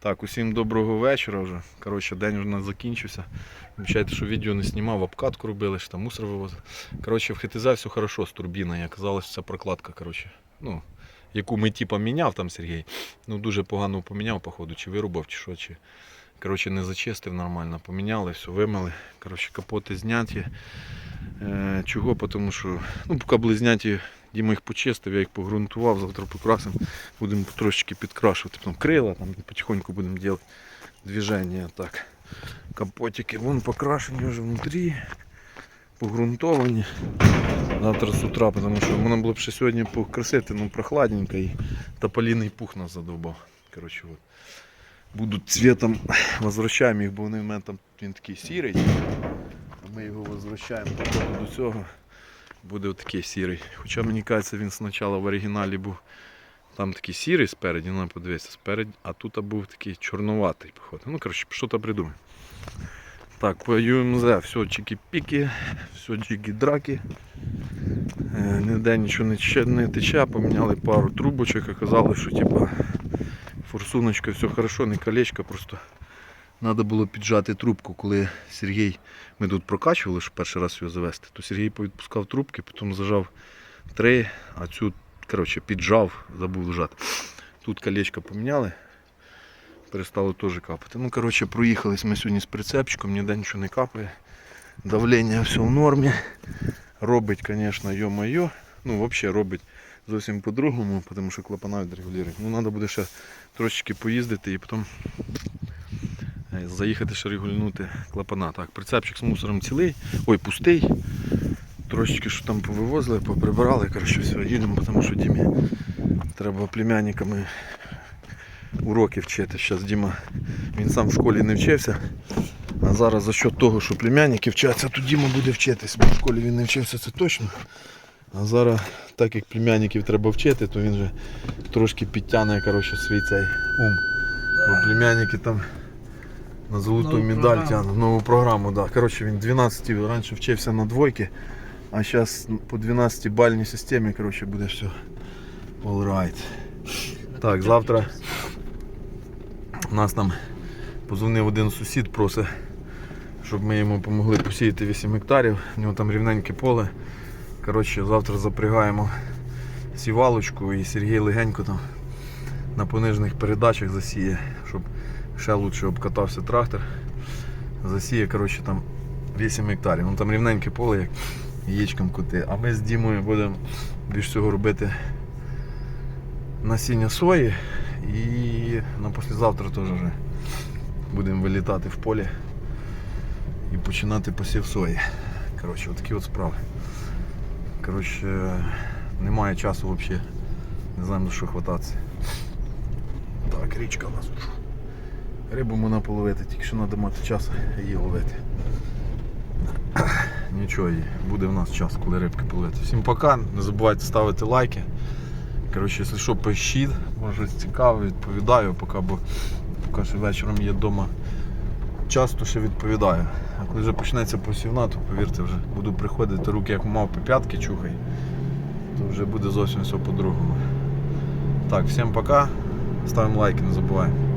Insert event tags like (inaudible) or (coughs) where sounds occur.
Так, усім доброго вечора вже. Коротше, день вже закінчився. Вибачайте, що відео не знімав, обкатку робили, що там мусор вивозили. Коротше, в ХТЗ все хорошо з турбіною. Оказалось, ця прокладка, коротше, ну, яку ми типа міняв там Сергій. Ну дуже погано поміняв, походу, чи вирубав, чи що, чи. Коротше, не зачистив нормально, поміняли, все, вимили. Коротше, капоти зняті. Е, чого? Тому що, ну, поки були зняті, Діма їх почистив, я їх погрунтував, завтра покрасимо. Будемо трошечки підкрашувати. Потім крила, там потихоньку будемо робити движення. Так. Капотики вон покрашені вже внутрі, погрунтовані. Завтра з утра, тому що можна було б ще сьогодні покрасити, ну прохладненько і тополіний пух нас задовбав. Коротше, от. Будуть цвітом возвращаємо їх, бо вони в мене там він такий сірий. Ми його возвращаємо до цього. Буде такий сірий. Хоча мені кажеться, він спочатку в оригіналі був там такий сірий спереді, ну подивися, спереді, а тут був такий чорнуватий, походу. Ну, коротше, що то придумай. Так, по ЮМЗ все чики-піки, все джигі-драки. Е, Ніде нічого не тече, поміняли пару трубочок, оказалось, що типа форсуночка, все хорошо, не колечко, просто треба було піджати трубку, коли Сергій, ми тут прокачували, щоб перший раз його завести, то Сергій повідпускав трубки, потім зажав три, а цю коротше, піджав, забув лежати. Тут колечко поміняли, перестало теж капати. Ну, коротше, проїхались ми сьогодні з прицепчиком, ніде нічого не капає. Давлення все в нормі. Робить, звісно, йо-моє. Ну, взагалі робить зовсім по-другому, тому що клапана відрегулюють. Ну, треба буде ще трошечки поїздити і потім заїхати ще регулювати клапана. Так, прицепчик з мусором цілий, ой, пустий. Трошечки що там повивозили, поприбирали, коротше, все, їдемо, тому що Дімі треба племянниками уроки вчити. Зараз Діма він сам в школі не вчився. А зараз за счет того, що племянники вчаться, то Діма буде вчитись, бо в школі він не вчився, це точно. А зараз, так як племянників треба вчити, то він же трошки підтягне коротше, свій цей ум. Бо племянники там на золоту Нову медаль програму. нову програму. Да. Коротше, він 12 раніше вчився на двойки, а зараз по 12 бальній системі коротше, буде все all right. Так, завтра у нас там позвонив один сусід, просить, щоб ми йому допомогли посіяти 8 гектарів. У нього там рівненьке поле. Коротше, завтра запрягаємо сівалочку і Сергій легенько там на понижених передачах засіє, щоб ще краще обкатався трактор. Засіє коротше, там 8 гектарів. Ну, там рівненьке поле, як яєчком кути. А ми з Дімою будемо більш всього робити насіння сої і на послезавтра теж вже будемо вилітати в полі і починати посів сої. Коротше, отакі от справи. Коротше, немає часу взагалі. Не знаємо на що хвататися. Так, річка у нас. Рибу можна половити, тільки що треба мати час її ловити. (coughs) Нічого, буде в нас час, коли рибки половити. Всім пока, не забувайте ставити лайки. Коротше, якщо що, пишіть, може щось цікаве, відповідаю, поки, бо поки що вечором є вдома часто ще відповідаю. А коли вже почнеться посівна, то повірте вже, буду приходити руки як мавпи п'ятки чухай, то вже буде зовсім все по-другому. Так, всім пока. Ставимо лайки, не забуваємо.